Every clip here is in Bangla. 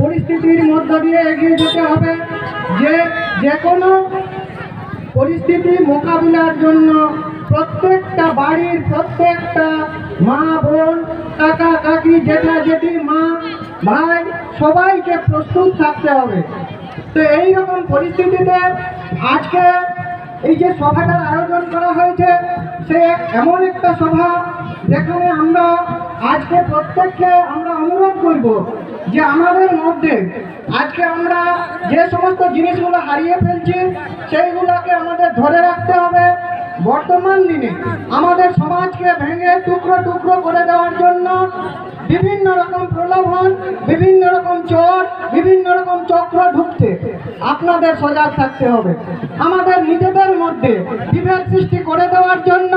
পরিস্থিতির মধ্য দিয়ে এগিয়ে যেতে হবে। যে যে কোনো পরিস্থিতি মোকাবিলার জন্য প্রত্যেকটা বাড়ির প্রত্যেকটা মা, বোন, কাকা, কাকি, জেঠা, জেঠি, মা, ভাই, সবাইকে প্রস্তুত থাকতে হবে। তো এই রকম পরিস্থিতিতে আজকে এই যে সভাটার আয়োজন করা হয়েছে, সে এমন একটা সভা যেখানে আমরা আজকে প্রত্যেককে আমরা অনুরোধ করব যে আমাদের মধ্যে আজকে আমরা যে সমস্ত জিনিসগুলো হারিয়ে ফেলছি, সেইগুলোকে আমাদের ধরে রাখতে হবে। বর্তমান দিনে আমাদের সমাজকে ভেঙে টুকরো টুকরো করে দেওয়ার জন্য বিভিন্ন রকম বিভিন্ন রকম চোর বিভিন্ন রকম চক্র ঢুকছে। আপনাদের সজাগ থাকতে হবে। আমাদের নিজেদের মধ্যে বিভেদ সৃষ্টি করে দেওয়ার জন্য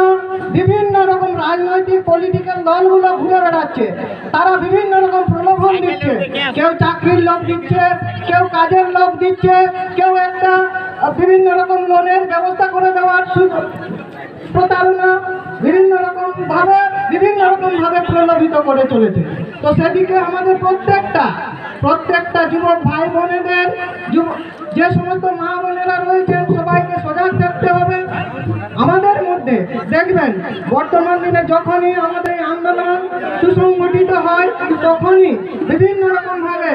বিভিন্ন রকম রাজনৈতিক পলিটিক্যাল দলগুলো ঘুরে বেড়াচ্ছে। তারা বিভিন্ন রকম প্রলোভন দিচ্ছে। কেউ চাকরির লোভ দিচ্ছে কেউ কাজের লোভ দিচ্ছে কেউ একটা বিভিন্ন রকম লোনের ব্যবস্থা করে দেওয়ার সুযোগ প্রতারণা বিভিন্ন রকম ভাবে বিভিন্ন রকম ভাবে প্রলোভিত করে চলেছে। তো সেদিকে আমাদের প্রত্যেকটা প্রত্যেকটা যুবক ভাই বোনেদের যে সমস্ত মা বোনেরা রয়েছেন, সবাইকে সজাগ থাকতে হবে। আমাদের মধ্যে, দেখবেন, বর্তমান দিনে যখনই আমাদের আন্দোলন সুসংগঠিত হয়, তখনই বিভিন্ন রকম ভাবে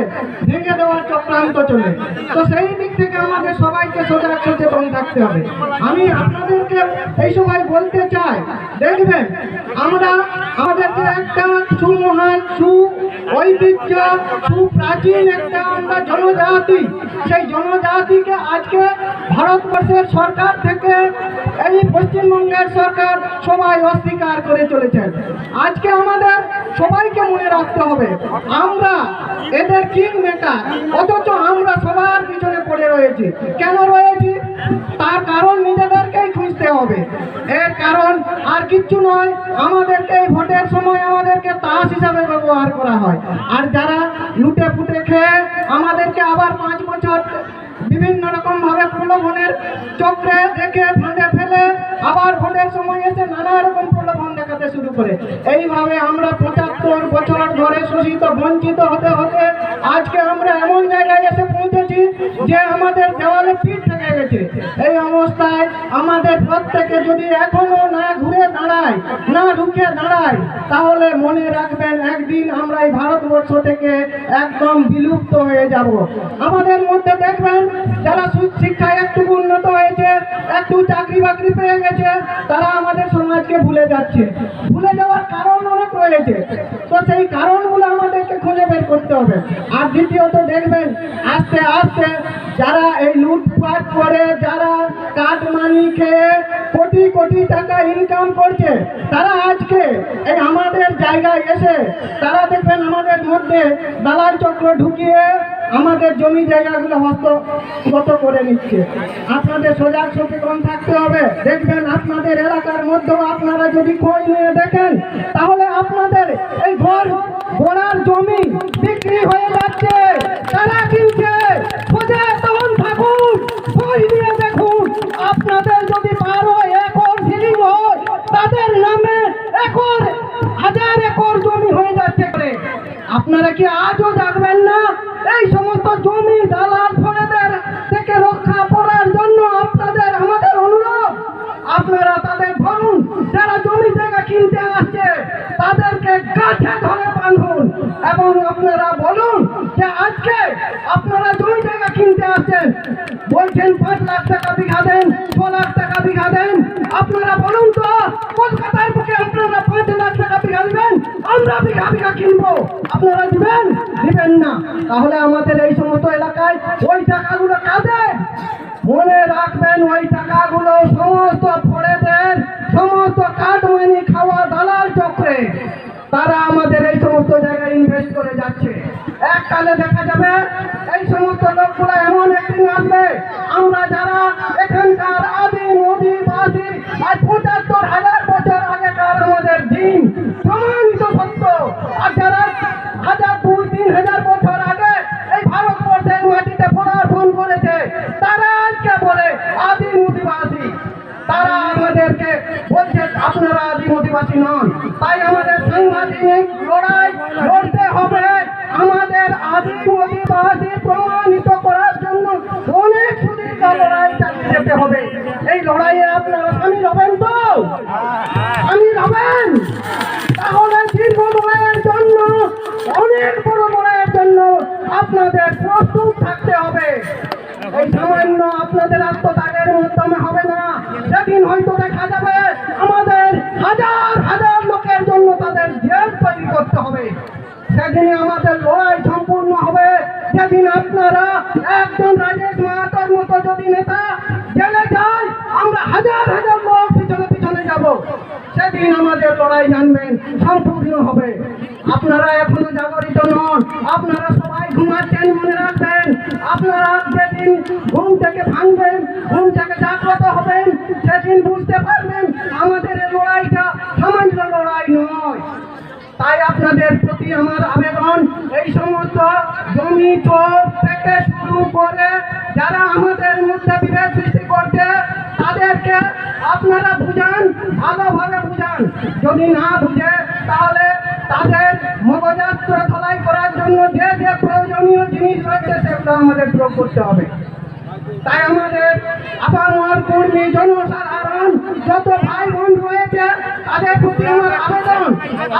ভেঙে দেওয়ার চক্রান্ত চলে। তো সেই দিক থেকে আমাদের সবাইকে সজাগ, সচেতন থাকতে হবে। আমি আপনাদেরকে এই সময় বলতে চাই, দেখবেন, আমরা আমাদের একটা সুমহান সু ঐতিহ্য সুপ্রাচীন একটা আমরা জনজাতি, সেই জনজাতিকে আজকে ভারতবর্ষের সরকার থেকে এই পশ্চিমবঙ্গের সরকার সবাই অস্বীকার করে চলেছেন। আজকে আমাদের সবাইকে মনে রাখতে হবে, আমরা এদের কিং মেকার অথচ আমরা সবার পিছনে পড়ে রয়েছি। কেন রয়েছি? তার কারণ নিজেদেরকেই খুঁজতে হবে। এর কারণ আর কিচ্ছু নয় আমাদেরকে এই ভোটের সময় আমাদেরকে তাস হিসাবে ব্যবহার করা হয়। আর যারা লুটে ফুটে খেয়ে আমাদেরকে আবার পাঁচ বছর বিভিন্ন রকম ভাবে প্রলোভনের চক্রে দেখে ফাঁদে ফেলে আবার ভোটের সময় এসে নানা রকম প্রলোভন দেখাতে শুরু করে। এইভাবে আমরা পঁচাত্তর বছর ধরে শোষিত, বঞ্চিত হতে হতে আজকে আমরা এমন জায়গায় এসে যে আমাদের দেওয়ালে পিঠ থেকে গেছে, এই অবস্থায় আমাদের প্রত্যেকে যদি এখনও না ঘুরে দাঁড়ায়, না ঢুকে দাঁড়ায়, তাহলে মনে রাখবেন একদিন আমরা এই ভারতবর্ষ থেকে একদম বিলুপ্ত হয়ে যাব। আমাদের মধ্যে দেখবেন যারা শিক্ষায় একটু উন্নত হয়েছে, একটু চাকরি বাকরি পেয়ে গেছে, তারা আমাদের সমাজকে ভুলে যাচ্ছে। ভুলে যাওয়ার কারণ অনেক রয়েছে। তো সেই কারণগুলো বের করতে হবে। আর দ্বিতীয়ত দেখবেন, আস্তে আস্তে যারা এই লুটপাট করে, যারা কাটমানি খেয়ে কোটি কোটি টাকা ইনকাম করছে, তারা আজকে এই আমাদের জায়গায় এসে তারা দেখবেন আমাদের মধ্যে দালাল চক্র ঢুকিয়ে আমাদের জমি জায়গাগুলো হস্তগত করে নিচ্ছে। আপনাদের সজাগ সচেতন থাকতে হবে। দেখবেন আপনাদের এলাকার মধ্যেও আপনারা যদি খোঁজ নিয়ে দেখেন, তাহলে আপনাদের এই ঘর, ঘোড়ার জমি বিক্রি হয়ে যাচ্ছে। এবং আপনারা বলুন যে আজকে আপনারা দুই জায়গা কিনতে আসছেন। বলছেন পাঁচ লাখ টাকা বিঘা দেন, ছ লাখ টাকা বিঘা দেন। আপনারা বলুন তো, কলকাতার বুকে আপনারা পাঁচ লাখ টাকা বিঘা দিবেন, আমরা বিঘা বিঘা কিনবো। আপনারা দিবেন? দিবেন না। তাহলে আমাদের এই সমস্ত এলাকায় ওই টাকাগুলো কাদের মনে রাখবেন, ওই টাকাগুলো সমস্ত ফড়েদের সমস্ত কাটমানি খাওয়া দালাল চক্রে। তারা আমাদের এই সমস্ত জায়গায় ইনভেস্ট এককালে দেখা যাবে, এই সমস্ত লোকগুলো এমন একদিন আসবে। আমরা যারা এখানকার আদি নদীবাসী, আর পঁচাত্তর হাজার বছর আগেকার আমাদের দিন, প্রমাণিত সত্য। আর যারা হাজার দুই তিন হাজার বছর আগে এই ভারতবর্ষের মাটিতে পদার্পণ করেছে, তারা আজকে বলে, আদি নদীবাসী। তারা আমাদেরকে বলছে, আপনারা আদিবাসী নন। তাই আমাদের সাংঘাতিক লড়াই নরেন্দ্র মোদী বাহাদে প্রমাণিত করার জন্য অনেক সুদীর্ঘ লড়াই চালিয়ে যেতে হবে। এই লড়াইয়ে আপনারা স্বামী হবেন তো? স্বামী হবেন তাহলে দীর্ঘ লড়াইয়ের জন্য, অনেক বড় লড়াইয়ের জন্য আপনাদের প্রস্তুত থাকতে হবে। এই সামান্য আপনাদের আত্মত্যাগের মাধ্যমে হবে না। সেদিন হয়তো দেখা যাবে, আমাদের হাজার হাজার লোকের জন্য তাদের জেল তৈরি করতে হবে। সেদিন আমাদের লড়াই সম্পূর্ণ হবে, যেদিন আপনারা একজন রাজেশ মাহাতোর মতো যদি নেতা জেলে যায় আমরা হাজার হাজার লোক পিছনে পিছনে যাব। সেদিন আমাদের লড়াই জানবেন, সম্পূর্ণ হবে। আপনারা এখনও জাগরিত নন, আপনারা সবাই ঘুমাচ্ছেন মনে রাখবেন। আপনারা যেদিন ঘুম থেকে ভাঙবেন, ঘুম থেকে জাগ্রত হবেন, সেদিন বুঝতে পারবেন আমাদের তাই আপনাদের প্রতি আমার আবেদন, এই সমস্ত জমি থেকে শুরু করে যারা আমাদের মধ্যে বিভেদ সৃষ্টি করছে, তাদেরকে আপনারা বুঝান, ভালোভাবে বুঝান। যদি না বুঝে, তাহলে তাদের মগজাত্র ধলাই করার জন্য যে যে প্রয়োজনীয় জিনিস রয়েছে, সেগুলো আমাদের প্রয়োগ করতে হবে। তাই আমাদের আপামর কর্মী, জনসাধারণ, যত ভাই বোন রয়েছে, তাদের প্রতি আমার আবেদন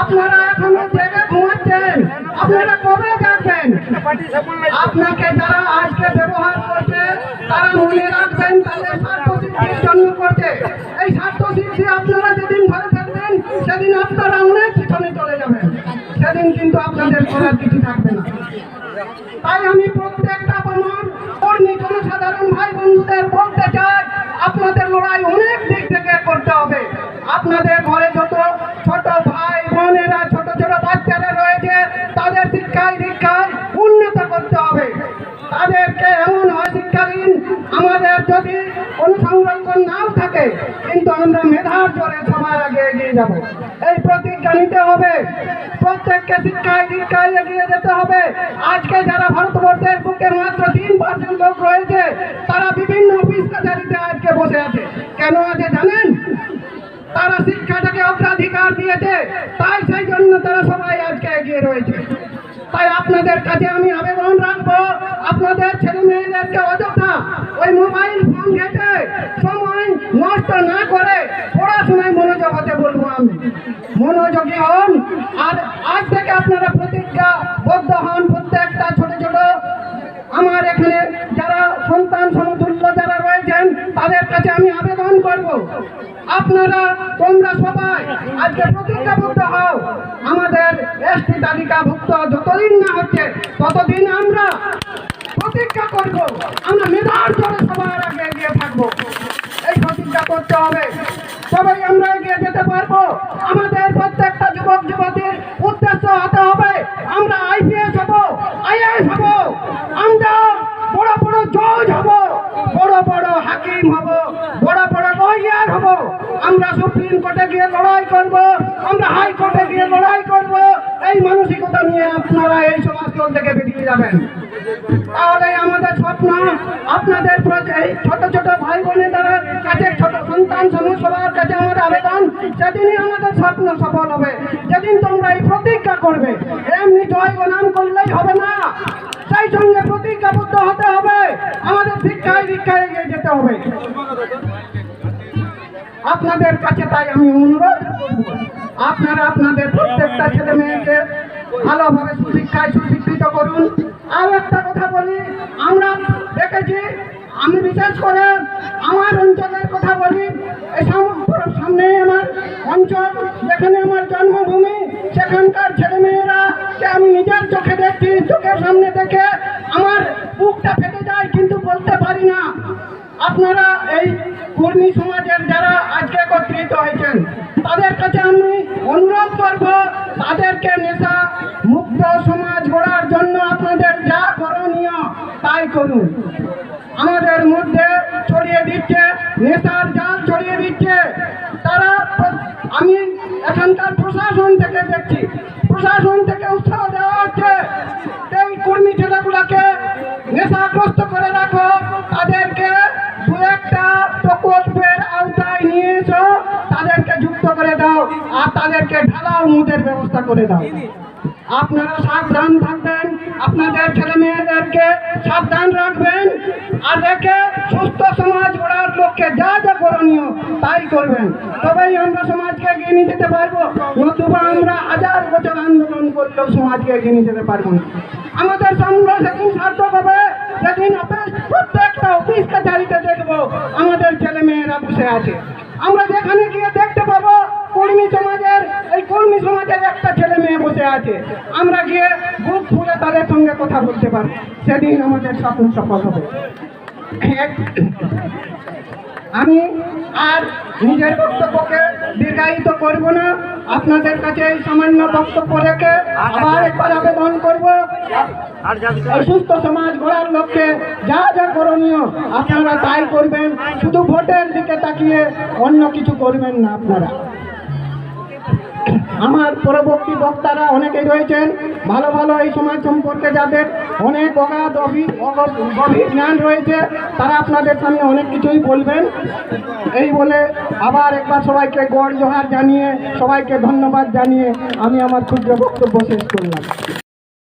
আপনারা এখনও জেগে ঘুমাচ্ছেন। আপনারা কবে যাচ্ছেন? আপনাকে যারা আজকে ব্যবহার করছে, তারা মনে রাখবেন তাদের স্বার্থ জন্য করছে। এই স্বার্থ সিদ্ধি আপনারা যেদিন ঘরে ফেলবেন সেদিন আপনারা অনেক পিছনে চলে যাবেন। সেদিন কিন্তু আপনাদের করার কিছু থাকবে না। তাই আমি তাদেরকে এমন শিক্ষাহীন আমাদের যদি কোনো সংরক্ষণ নাও থাকে, কিন্তু আমরা মেধার জোরে সবার আগে এগিয়ে যাব। এই প্রতিজ্ঞা নিতে হবে। প্রত্যেককে শিক্ষায় দীক্ষায় এগিয়ে যেতে হবে। আজকে যারা ভারতবর্ষের বুকে মাত্র তিন পার্সেন্ট লোক রয়েছে, তারা বিভিন্ন অফিস কাছারিতে আজকে বসে আছে। কেন আছে জানেন? তারা শিক্ষাটাকে অগ্রাধিকার দিয়েছে, তাই সেই জন্য তারা সবাই আজকে এগিয়ে রয়েছে। তাই আপনাদের কাছে আমি আবেদন রাখব আপনাদের ছেলে মেয়েদেরকে অযথা ওই মোবাইল ফোন ঘেটে সময় নষ্ট না করে পড়াশোনায় মনোযোগ হতে বলব আমি। মনোযোগী হন, আর আজ থেকে আপনারা প্রতিজ্ঞা বদ্ধ হন প্রত্যেকটা ছোট ছোট। আমার এখানে যারা সন্তান সমতুল্য যারা রয়েছেন, তাদের কাছে আমি আবেদন করব। আপনারা, তোমরা সবাই আজকে প্রতিজ্ঞাবদ্ধ হও আমাদের এসটি তালিকাভুক্ত যতদিন না হচ্ছে ততদিন আমরা প্রতিজ্ঞা করব আমরা মেধার জন্য সবার থাকব এই প্রতিজ্ঞা করতে হবে। সবাই আমরা এগিয়ে যেতে পারব। আমাদের প্রত্যেকটা যুবক, যুবতীর উদ্দেশ্য হতে হবে। আমরা আইপিএস হব, আইএস হব, আমরা বড় বড় জজ হব, বড় বড় হাকিম হব, বড় বড় লয়ার হব। আমরা সুপ্রিম কোর্টে গিয়ে লড়াই করব, আমরা হাইকোর্টে গিয়ে লড়াই করব। এই মানসিকতা নিয়ে আপনারা এই সমাজতল থেকে বেরিয়ে যাবেন। তাহলে আমাদের স্বপ্ন, আপনাদের ছোট ছোট ভাই বোনেদের কাছে, ছোট সন্তান সমূহ কাছে আমার আবেদন সেদিনই আমাদের স্বপ্ন সফল হবে, যেদিন তোমরা এই প্রতিজ্ঞা করবে, এমনি জয় বনাম করলেই হবে না। সেই সঙ্গে প্রতিজ্ঞাবদ্ধ হতে হবে, আমাদের শিক্ষায় দীক্ষায় এগিয়ে যেতে হবে। আপনাদের কাছে তাই আমি অনুরোধ আপনারা আপনাদের প্রত্যেকটা ছেলে মেয়েকে ভালোভাবে সুশিক্ষায় সুশিক্ষিত করুন। আর একটা কথা বলি, আমরা দেখেছি, আমি বিশেষ করে আমার অঞ্চলের কথা বলি সামনে আমার অঞ্চল, যেখানে আমার জন্মভূমি, সেখানকার ছেলে মেয়েরাকে আমি নিজের চোখে দেখছি, চোখের সামনে দেখে আমার বুকটা ফেটে যায়, কিন্তু বলতে পারি না। আপনারা এই কর্মী সমাজের যারা আজকে একত্রিত হয়েছেন তাদের কাছে আমি অনুরোধ করব, তাদেরকে নেশা মুক্ত সমাজ গড়ার জন্য আপনাদের যা করণীয় তাই করুন। আমাদের মধ্যে ছড়িয়ে দিচ্ছে নেশার জাল ছড়িয়ে দিচ্ছে। তারা আমি এখানকার প্রশাসন থেকে দেখছি। প্রশাসন তাদেরকে ঢালাও মুদের ব্যবস্থা করে দাও। আপনারা সাবধান থাকবেন, আপনাদের ছেলে মেয়েদেরকে সাবধান রাখবেন, আর রেখে সুস্থ সমাজ গড়ার লক্ষ্যে যা যা করণীয় তাই করবেন। তবেই আমরা সমাজকে এগিয়ে নিয়ে যেতে পারব। নতুবা আমরা হাজার বছর আন্দোলন করলেও সমাজকে এগিয়ে নিয়ে যেতে পারব না। আমাদের সংগ্রহ সেদিন সার্থক হবে, সেদিন প্রত্যেকটা অফিস কাছারিতে দেখব। আমাদের ছেলে মেয়েরা বসে আছে। আমরা যেখানে গিয়ে দেখতে পাবো কর্মী সমাজের, এই কর্মী সমাজের একটা ছেলে মেয়ে বসে আছে। আমরা গিয়ে বুক ফুলে তাদের সঙ্গে কথা বলতে পারি সেদিন আমাদের স্বপ্ন সফল হবে। আমি আর নিজের বক্তব্যকে দীর্ঘায়িত করব না। আপনাদের কাছে এই সামান্য বক্তব্য রেখে আবার একবার আবেদন করব। সুস্থ সমাজ গড়ার লক্ষ্যে যা যা করণীয় আপনারা তাই করবেন। শুধু ভোটের দিকে তাকিয়ে অন্য কিছু করবেন না আপনারা। আমার পরবর্তী বক্তারা অনেকে রয়েছেন। ভালো ভালো এই সমাজ সম্পর্কে যাদের অনেক অগাধ অভি- অগ- গভীর জ্ঞান রয়েছে, তারা আপনাদের সামনে অনেক কিছুই বলবেন। এই বলে আবার একবার সবাইকে গড় জোহার জানিয়ে, সবাইকে ধন্যবাদ জানিয়ে আমি আমার ক্ষুদ্র বক্তব্য শেষ করলাম।